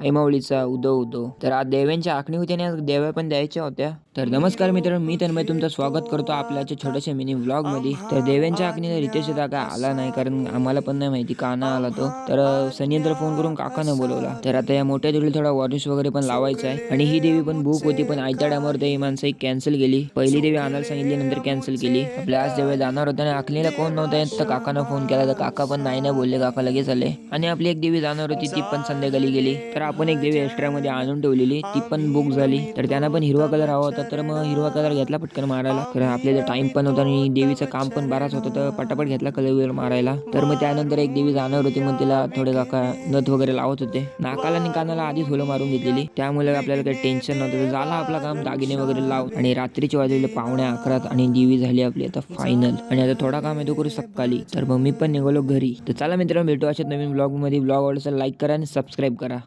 आई उदो उदो. तर आज देव्यांच्या आखणी होती आणि देव्या पण द्यायच्या होत्या. तर नमस्कार मित्रांनो मी तन्मय तुमचं स्वागत करतो आपल्या छोट्याशा मिनी व्लॉगमध्ये. तर देव्यांच्या आखणीला रितेश दादा आला नाही कारण आम्हाला पण नाही माहिती का ना आला तो. तर अं, फोन करून काकानं बोलवला. तर आता या मोठ्या देवीला थोडा वॉरिश वगैरे पण लावायचा आहे. आणि ही देवी पण बुक होती पण आयत्या टायमावर ही माणसं कॅन्सल केली. पहिली देवी आणायला सांगितली नंतर कॅन्सल केली. आपल्या आज देव्या जाणार होत्या आणि आखणीला कोण नव्हता येत तर काकानं फोन केला. तर काका पण नाही ना बोलले काका लगेच आले. आणि आपली एक देवी जाणार होती ती पण संध्याकाळी गेली. तर आपण एक देवी एक्स्ट्रा मध्ये आणून ठेवलेली ती पण बुक झाली. तर त्यांना पण हिरवा कलर हवा होता तर मग हिरवा कलर घेतला पटकन मारायला. तर आपल्याला टाइम पण होता आणि देवीचं काम पण बराच होतं तर पटापट घेतला कलर मारायला. तर मग त्यानंतर एक देवी जाणार होती मग तिला थोडे काका नथ वगैरे लावत होते. नाकाला आणि कानाला आधीच होलं मारून घेतलेली. त्यामुळे आपल्याला काही टेन्शन नव्हतं. झाला झालं आपलं काम दागिने वगैरे लाव आणि रात्रीचे वाजलेले पावणे अकरात आणि देवी झाली आपली आता फायनल आणि आता थोडा काम आहे तो करू सकाळी. तर मग मी पण निघालो घरी. तर चला मित्रांनो भेटू अशा नवीन ब्लॉगमध्ये. ब्लॉग आवडला लाईक करा आणि सबस्क्राईब करा.